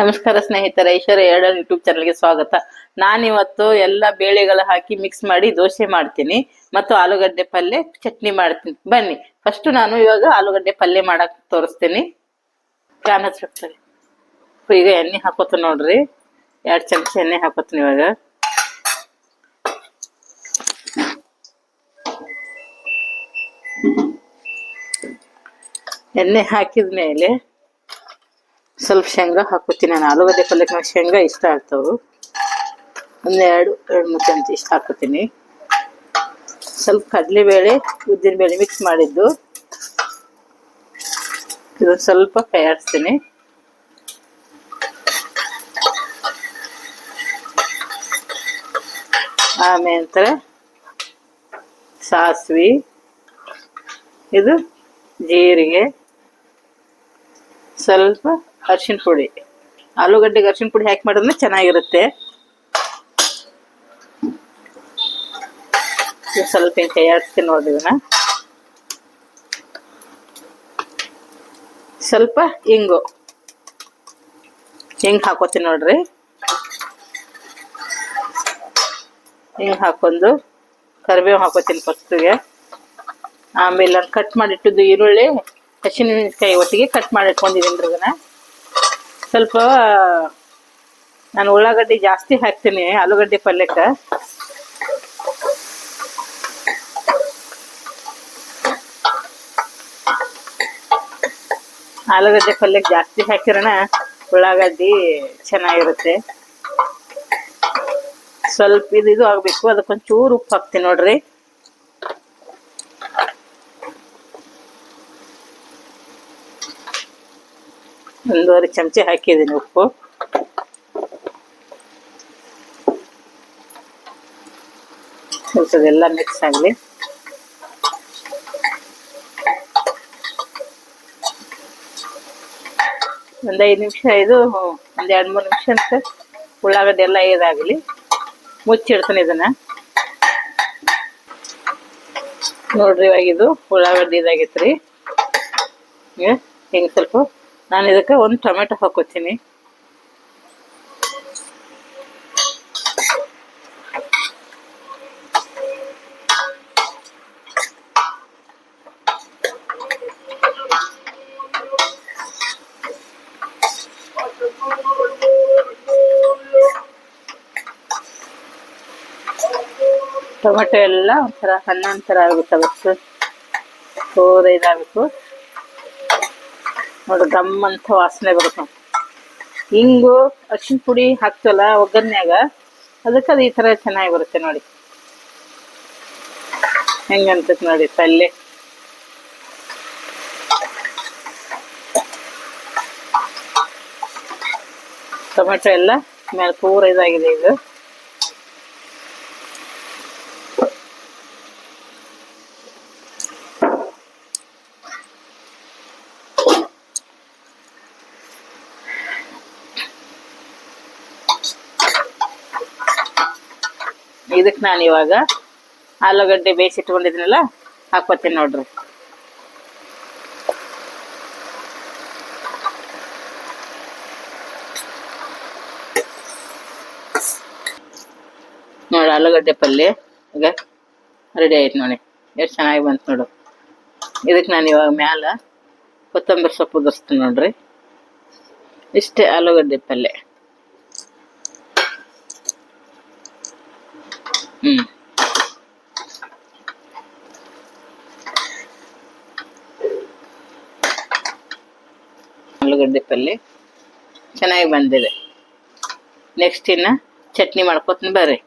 ನಮಸ್ಕಾರ ಸ್ನೇಹಿತರೆ, ಐಶ್ವರ್ಯ ಎರಡಲ್ ಯೂಟ್ಯೂಬ್ ಚಾನಲ್ಗೆ ಸ್ವಾಗತ. ನಾನಿವತ್ತು ಎಲ್ಲ ಬೇಳೆಗಳು ಹಾಕಿ ಮಿಕ್ಸ್ ಮಾಡಿ ದೋಸೆ ಮಾಡ್ತೀನಿ ಮತ್ತು ಆಲೂಗಡ್ಡೆ ಪಲ್ಯ ಚಟ್ನಿ ಮಾಡ್ತೀನಿ. ಬನ್ನಿ ಫಸ್ಟ್ ನಾನು ಇವಾಗ ಆಲೂಗಡ್ಡೆ ಪಲ್ಯ ಮಾಡಕ್ ತೋರಿಸ್ತೀನಿ. ಹಚ್ಬಿಡ್ತಾರೆ ಈಗ ಎಣ್ಣೆ ಹಾಕೋತ ನೋಡ್ರಿ. ಎರಡು ಚಮಚ ಎಣ್ಣೆ ಹಾಕೋತೀನಿ ಇವಾಗ. ಎಣ್ಣೆ ಹಾಕಿದ ಮೇಲೆ ಸ್ವಲ್ಪ ಶೇಂಗಾ ಹಾಕೋತೀನಿ ನಾನು. ಆಲೂಗಡ್ಡೆ ಪಲ್ಯಕ್ಕೆ ನಂಗೆ ಶೇಂಗಾ ಇಷ್ಟ ಆಗ್ತಾವೆ. ಒಂದೆರಡು, ಎರಡು ಮೂರು ಚಮಚ ಇಷ್ಟ ಹಾಕೋತೀನಿ ಸ್ವಲ್ಪ ಕಡಲೆಬೇಳೆ ಉದ್ದಿನಬೇಳೆ ಮಿಕ್ಸ್ ಮಾಡಿದ್ದು. ಇದು ಸ್ವಲ್ಪ ಕೈ ಆಡಿಸ್ತೀನಿ ಆಮೇಲೆ ಸಾಸಿವೆ. ಇದು ಜೀರಿಗೆ. ಸ್ವಲ್ಪ ಅರಿಶಿನ ಪುಡಿ. ಆಲೂಗಡ್ಡೆಗೆ ಅರ್ಶಿನ ಪುಡಿ ಹಾಕಿ ಮಾಡಿದ್ರೆ ಚೆನ್ನಾಗಿರುತ್ತೆ. ಸ್ವಲ್ಪ ಹಿಂಗೆ ಕೈ ಆಡಿಸ್ತೀನಿ ನೋಡ್ರಿ ಇದನ್ನ. ಸ್ವಲ್ಪ ಹಿಂಗು ಹಿಂಗೆ ಹಾಕೋತೀನಿ ನೋಡ್ರಿ. ಹಿಂಗೆ ಹಾಕೊಂಡು ಕರಿಬೇವು ಹಾಕೋತೀನಿ ಫಸ್ಟಿಗೆ ಆಮೇಲೆ ನಾನು ಕಟ್ ಮಾಡಿಟ್ಟಿದ್ದು ಈರುಳ್ಳಿ, ಹಸಿಮೆಣಸಿನ್ಕಾಯಿ ಒಟ್ಟಿಗೆ ಕಟ್ ಮಾಡಿ ರೀ ಅದನ್ನ ಸ್ವಲ್ಪ ನಾನು ಉಳ್ಳಾಗಡ್ಡಿ ಜಾಸ್ತಿ ಹಾಕ್ತೀನಿ, ಆಲೂಗಡ್ಡೆ ಪಲ್ಯಕ್ಕೆ. ಆಲೂಗಡ್ಡೆ ಪಲ್ಯಕ್ಕೆ ಜಾಸ್ತಿ ಹಾಕಿರೋಣ, ಉಳ್ಳಾಗಡ್ಡಿ ಚೆನ್ನಾಗಿರುತ್ತೆ. ಸ್ವಲ್ಪ ಇದು ಇದು ಆಗಬೇಕು, ಅದಕ್ಕೊಂಚೂರು ಉಪ್ಪು ಹಾಕ್ತೀನಿ ನೋಡ್ರಿ. ಒಂದೂವರೆ ಚಮಚ ಹಾಕಿದ್ದೀನಿ ಉಪ್ಪು. ಎಲ್ಲ ಮಿಕ್ಸ್ ಆಗಲಿ. ಒಂದು ಐದು ನಿಮಿಷ ಇದು, ಒಂದು ಎರಡು ಮೂರು ನಿಮಿಷ ಅಂತ ಉಳ್ಳಾಗಡ್ಡೆ ಎಲ್ಲ ಇದಾಗಲಿ. ಮುಚ್ಚಿಡ್ತೀನಿ ಇದನ್ನ. ನೋಡ್ರಿ ಇವಾಗ ಇದು ಉಳ್ಳಾಗಡ್ಡಿ ಇದಾಗೈತೆ ರೀ ಹಿಂಗೆ ಸ್ವಲ್ಪ ನಾನು ಇದಕ್ಕೆ ಒಂದು ಟೊಮೆಟೊ ಹಾಕೋತೀನಿ. ಟೊಮೆಟೊ ಎಲ್ಲ ಒಂಥರ ಹನ್ನೊಂದು ಥರ ಆಗುತ್ತೆ ಅವತ್ತು. ಸೋದ ಇದಾಗಬೇಕು ನೋಡಿ ಗಮ್ ಅಂತ ವಾಸನೆ ಬರುತ್ತೆ. ಹಿಂಗು ಅರ್ಶಿನ ಪುಡಿ ಹಾಕ್ತಲ್ಲ ಒಗ್ಗರ್ನ್ಯಾಗ ಅದಕ್ಕೆ ಅದು ಈ ಥರ ಚೆನ್ನಾಗಿ ಬರುತ್ತೆ ನೋಡಿ. ಹೆಂಗಂತೈತೆ ನೋಡಿ ಪಲ್ಯ ಟೊಮೆಟೊ ಎಲ್ಲ ಮೇಲೆ ಪೂರ ಇದಾಗಿದೆ ಇದು. ಇದಕ್ಕೆ ನಾನು ಇವಾಗ ಆಲೂಗಡ್ಡೆ ಬೇಯಿಸಿಟ್ಕೊಂಡಿದ್ದೀನಲ್ಲ ಹಾಕೋತೀನಿ ನೋಡ್ರಿ. ನೋಡಿ ಆಲೂಗಡ್ಡೆ ಪಲ್ಯ ಈಗ ರೆಡಿ ಆಯ್ತು ನೋಡಿ. ಎಷ್ಟು ಚೆನ್ನಾಗಿ ಬಂತು ನೋಡು. ಇದಕ್ಕೆ ನಾನು ಇವಾಗ ಮ್ಯಾಲ ಕೊತ್ತಂಬರಿ ಸೊಪ್ಪು ಉದುರಿಸ್ತೀನಿ ನೋಡ್ರಿ. ಇಷ್ಟೇ ಆಲೂಗಡ್ಡೆ ಪಲ್ಯ ಹ್ಮ್. ಆಲೂಗಡ್ಡೆ ಪಲ್ಯ ಚೆನ್ನಾಗಿ ಬಂದಿದೆ. ನೆಕ್ಸ್ಟ್ ಇನ್ನು ಚಟ್ನಿ ಮಾಡ್ಕೊತೀನಿ ಬರ್ರಿ.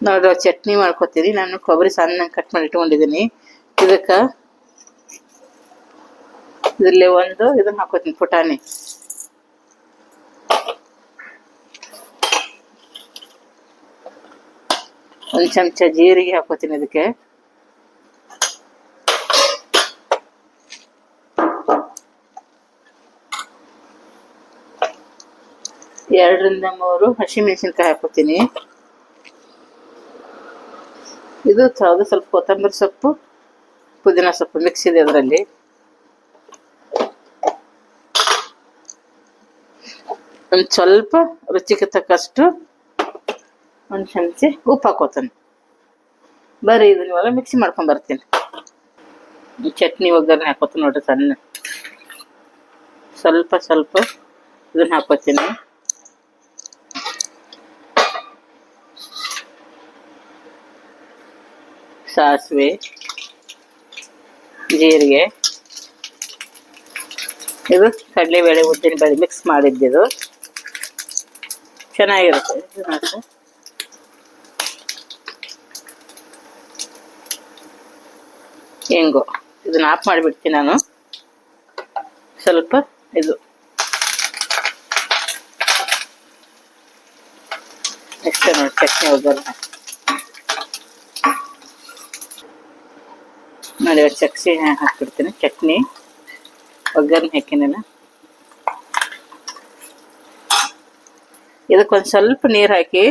ನೋಡ್ರಿ ಚಟ್ನಿ ಮಾಡ್ಕೊತೀನಿ ನಾನು ಕೊಬ್ಬರಿ ಸಣ್ಣ ಕಟ್ ಮಾಡಿ ಇಟ್ಕೊಂಡಿದ್ದೀನಿ. ಇದಕ್ಕೆ ಇದರಲ್ಲಿ ಒಂದು ಇದನ್ನ ಹಾಕೋತೀನಿ ಪುಟಾಣಿ. ಒಂದು ಚಮಚ ಜೀರಿಗೆ ಹಾಕೋತೀನಿ ಇದಕ್ಕೆ. ಎರಡರಿಂದ ಮೂರು ಹಸಿಮೆಣಸಿನ್ಕಾಯಿ ಹಾಕೋತೀನಿ. ಇದು ಸ್ವಲ್ಪ ಕೊತ್ತಂಬರಿ ಸೊಪ್ಪು, ಪುದೀನ ಸೊಪ್ಪು ಮಿಕ್ಸ್ ಇದೆ ಅದರಲ್ಲಿ. ಒಂದು ಸ್ವಲ್ಪ ರುಚಿಗೆ ತಕ್ಕಷ್ಟು ಒಂದು ಚಮಚೆ ಉಪ್ಪು ಹಾಕೋತಾನೆ. ಬರ್ರಿ ಇದನ್ನ ಇವಾಗ ಮಿಕ್ಸಿ ಮಾಡ್ಕೊಂಡು ಬರ್ತೀನಿ. ಚಟ್ನಿ ಒಗ್ಗರಣೆ ಹಾಕೋತೀನಿ ನೋಡ್ರಿ ಸಣ್ಣ. ಸ್ವಲ್ಪ ಸ್ವಲ್ಪ ಇದನ್ನ ಹಾಕೋತೀನಿ. ಸಾಸಿವೆ, ಜೀರಿಗೆ. ಇದು ಕಡಲೆಬೇಳೆ ಉದ್ದಿನ ಬೇಳೆ ಮಿಕ್ಸ್ ಮಾಡಿದ್ದಿದು ಚೆನ್ನಾಗಿರುತ್ತೆ ಇದು ಮಾತ್ರ. ಹೆಂಗೋ. ಇದನ್ನ ಆಫ್ ಮಾಡಿಬಿಡ್ತೀನಿ ನಾನು. ಸ್ವಲ್ಪ ಇದು. ನೆಕ್ಸ್ಟ್ ನೋಡಿ ಚಟ್ನಿ ಒಗ್ಗರಣೆ ನೋಡಿ ಚಕ್ಸಿ ಹಾಕ್ಬಿಡ್ತೀನಿ. ಚಟ್ನಿ. ಒಗ್ಗರಣೆ ಹಾಕಿನಲ್ಲ ಇದಕ್ಕೊಂದು ಸ್ವಲ್ಪ ನೀರು ಹಾಕಿ.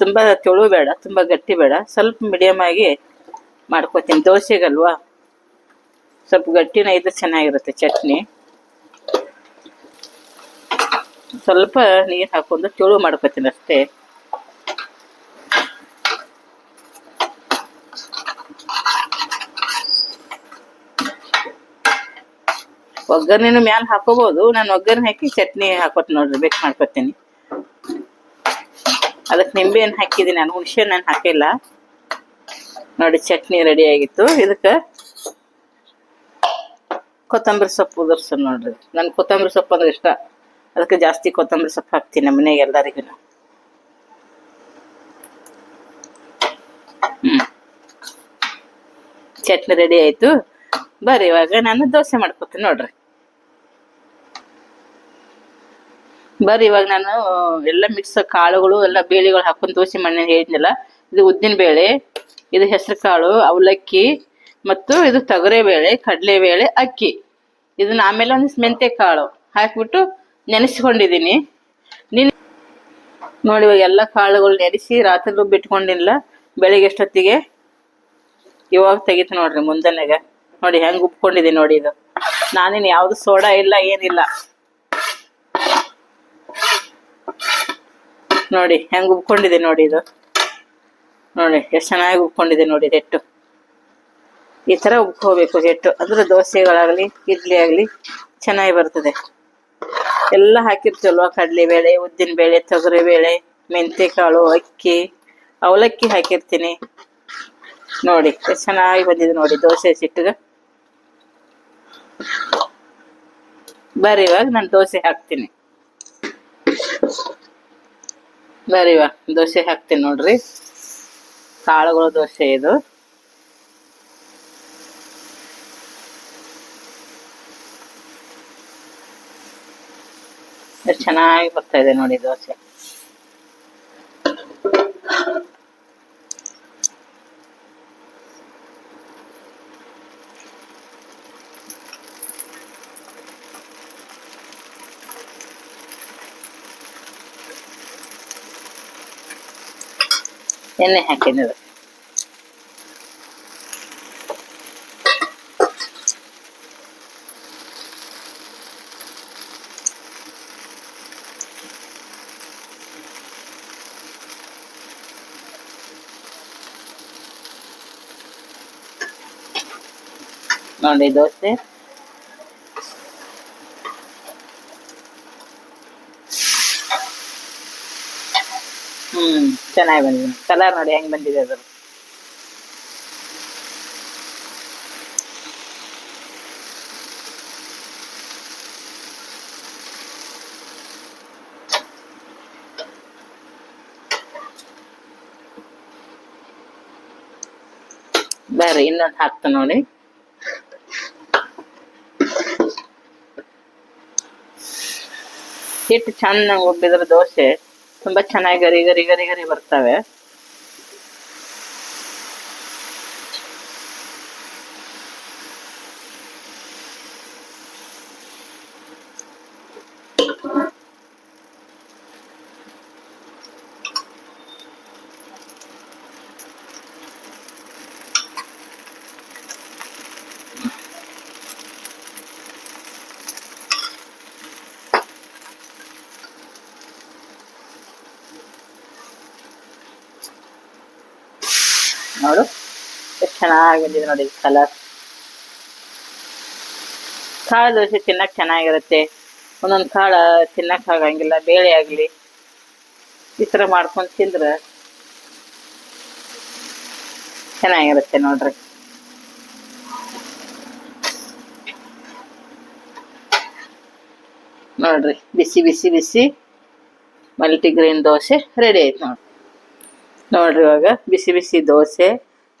ತುಂಬ ತೆಳು ಬೇಡ, ತುಂಬ ಗಟ್ಟಿ ಬೇಡ. ಸ್ವಲ್ಪ ಮೀಡಿಯಮ್ ಆಗಿ ಮಾಡ್ಕೋತೀನಿ. ದೋಸೆಗಲ್ವಾ? ಸ್ವಲ್ಪ ಗಟ್ಟಿನ ಇದ್ರೆ ಚೆನ್ನಾಗಿರುತ್ತೆ ಚಟ್ನಿ. ಸ್ವಲ್ಪ ನೀರು ಹಾಕೊಂಡು ಚೂಳು ಮಾಡ್ಕೋತೀನಿ ಅಷ್ಟೇ. ಒಗ್ಗರಣೆನ ಮ್ಯಾಲ ಹಾಕೋಬಹುದು ನಾನು ಒಗ್ಗರಣೆ ಹಾಕಿ ಚಟ್ನಿ ಹಾಕೋತ್ ನೋಡ್ರಿ, ಬೇಕು ಮಾಡ್ಕೊತೀನಿ. ಅದಕ್ಕೆ ನಿಂಬೆ ಹಣ್ಣು ಹಾಕಿದ್ದೀನಿ ನಾನು ಹುಣಸೆ ನಾನು ಹಾಕಿಲ್ಲ. ನೋಡಿ ಚಟ್ನಿ ರೆಡಿ ಆಗಿತ್ತು. ಇದಕ್ಕೆ ಕೊತ್ತಂಬರಿ ಸೊಪ್ಪು ಉದುರ್ಸ ನೋಡ್ರಿ. ನನ್ ಕೊತ್ತಂಬರಿ ಸೊಪ್ಪು ಅಂದ್ರೆ ಇಷ್ಟ. ಅದಕ್ಕೆ ಜಾಸ್ತಿ ಕೊತ್ತಂಬರಿ ಸೊಪ್ಪು ಹಾಕ್ತೀನಿ ನಮ್ಮ ಮನೆಗೆ ಎಲ್ಲರಿಗೂ ಚಟ್ನಿ ರೆಡಿ ಆಯ್ತು. ಬರ್ರಿ, ಇವಾಗ ನಾನು ದೋಸೆ ಮಾಡ್ಕೊತೀನಿ ನೋಡ್ರಿ. ಬರ್ರಿ, ಇವಾಗ ನಾನು ಎಲ್ಲ ಮಿಕ್ಸ್ ಕಾಳುಗಳು, ಎಲ್ಲ ಬೇಳೆಗಳು ಹಾಕೊಂಡು ದೋಸೆ ಮಣ್ಣೆ ಹೇಳಿದ್ನಲ್ಲ, ಇದು ಉದ್ದಿನ ಬೇಳೆ ಇದು ಹೆಸರು ಕಾಳು ಅವಲಕ್ಕಿ ಮತ್ತು ಇದು ತೊಗರೆಬೇಳೆ ಕಡಲೆ ಬೇಳೆ ಅಕ್ಕಿ. ಇದನ್ನ ಆಮೇಲೆ ಒಂದು ಮೆಂತೆ ಕಾಳು ಹಾಕಿಬಿಟ್ಟು ನೆನೆಸ್ಕೊಂಡಿದ್ದೀನಿ. ನಿನ್ ನೋಡಿ ಇವಾಗ ಎಲ್ಲ ಕಾಳುಗಳು ನೆನೆಸಿ ರಾತ್ರಿ ಬಿಟ್ಕೊಂಡಿಲ್ಲ, ಬೆಳಿಗ್ಗೆ ಎಷ್ಟೊತ್ತಿಗೆ? ಇವಾಗ ತೆಗಿತು ನೋಡ್ರಿ ಮುಂದನೆಗ ನೋಡಿ ಹೆಂಗ್ ಉಬ್ಕೊಂಡಿದ್ದೀನಿ ನೋಡಿ ಇದು. ನಾನೇನು ಯಾವುದು ಸೋಡಾ ಇಲ್ಲ, ಏನಿಲ್ಲ. ನೋಡಿ ಹೆಂಗ್ ಉಬ್ಕೊಂಡಿದೆ ನೋಡಿ ಇದು. ನೋಡಿ, ಎಷ್ಟು ಚೆನ್ನಾಗಿ ಉಬ್ಕೊಂಡಿದೆ ನೋಡಿ ಹಿಟ್ಟು ಈ ತರ ಉಬ್ಕೋಬೇಕು ಹಿಟ್ಟು ಅಂದ್ರೆ ದೋಸೆಗಳಾಗ್ಲಿ, ಇಡ್ಲಿ ಆಗಲಿ ಚೆನ್ನಾಗಿ ಬರ್ತದೆ. ಎಲ್ಲ ಹಾಕಿರ್ತೀವಲ್ವ? ತೊಗರಿ ಬೇಳೆ ಮೆಂತೆ ಕಾಳು ಅಕ್ಕಿ, ಅವಲಕ್ಕಿ ಹಾಕಿರ್ತೀನಿ. ನೋಡಿ, ಎಷ್ಟು ಚೆನ್ನಾಗಿ ಬಂದಿದೆ ನೋಡಿ ದೋಸೆ ಸಿಟ್ಟಿಗೆ. ಬರ್ರಿ ಇವಾಗ ನಾನು ದೋಸೆ ಹಾಕ್ತೀನಿ. ಬರ್ರಿ ದೋಸೆ ಹಾಕ್ತೀನಿ ನೋಡ್ರಿ. ಕಾಳುಗಳು ದೋಸೆ ಇದು. ಚೆನ್ನಾಗಿ ಬರ್ತಾ ಇದೆ ನೋಡಿ ದೋಸೆ. ಎಣ್ಣೆ ಹಾಕಿದ್ದು ನೋಡಿ ದೋಸೆ ಹ್ಮ್ ಚೆನ್ನಾಗಿ ಬಂದಿದೆ. ಕಲರ್ ನೋಡಿ ಹೆಂಗ್ ಬಂದಿದೆ ಅದು. ಬರ್ರಿ, ಇನ್ನೊಂದು ಹಾಕ್ತ ನೋಡಿ. ಹಿಟ್ಟು ಚೆನ್ನಾಗಿ ಒಬ್ಬಿದ್ರೆ ದೋಸೆ. ತುಂಬಾ ಚೆನ್ನಾಗಿ ಗರಿ ಗರಿ ಗರಿ ಗರಿ ಬರ್ತವೆ. ನೋಡು. ಎಷ್ಟು ಚೆನ್ನಾಗಿ ಬಂದಿದೆ ನೋಡಿ ಕಲರ್ ಕಾಳು ದೋಸೆ ತಿನ್ನಕ್ ಚೆನ್ನಾಗಿರುತ್ತೆ. ಒಂದೊಂದು ಕಾಳು ತಿನ್ನಕ್ ಆಗಂಗಿಲ್ಲ, ಬೇಳೆ ಆಗ್ಲಿ. ಈ ಥರ ಮಾಡ್ಕೊಂಡು ತಿಂದ್ರೆ ಚೆನ್ನಾಗಿರುತ್ತೆ ನೋಡ್ರಿ. ನೋಡ್ರಿ, ಬಿಸಿ ಬಿಸಿ ಬಿಸಿ ಮಲ್ಟಿಗ್ರೇನ್ ದೋಸೆ ರೆಡಿ ಆಯ್ತು ನೋಡ್ರಿ. ನೋಡ್ರಿ ಇವಾಗ ಬಿಸಿ ಬಿಸಿ ದೋಸೆ,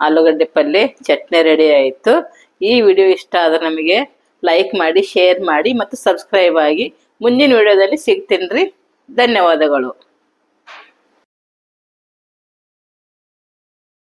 ಆಲೂಗಡ್ಡೆ ಪಲ್ಯ ಚಟ್ನಿ ರೆಡಿ ಆಯಿತು. ಈ ವಿಡಿಯೋ ಇಷ್ಟ ಆದ್ರೆ ನಮಗೆ ಲೈಕ್ ಮಾಡಿ ಶೇರ್ ಮಾಡಿ ಮತ್ತು ಸಬ್ಸ್ಕ್ರೈಬ್ ಆಗಿ ಮುಂದಿನ ವಿಡಿಯೋದಲ್ಲಿ ಸಿಗ್ತೀನಿ ರೀ. ಧನ್ಯವಾದಗಳು.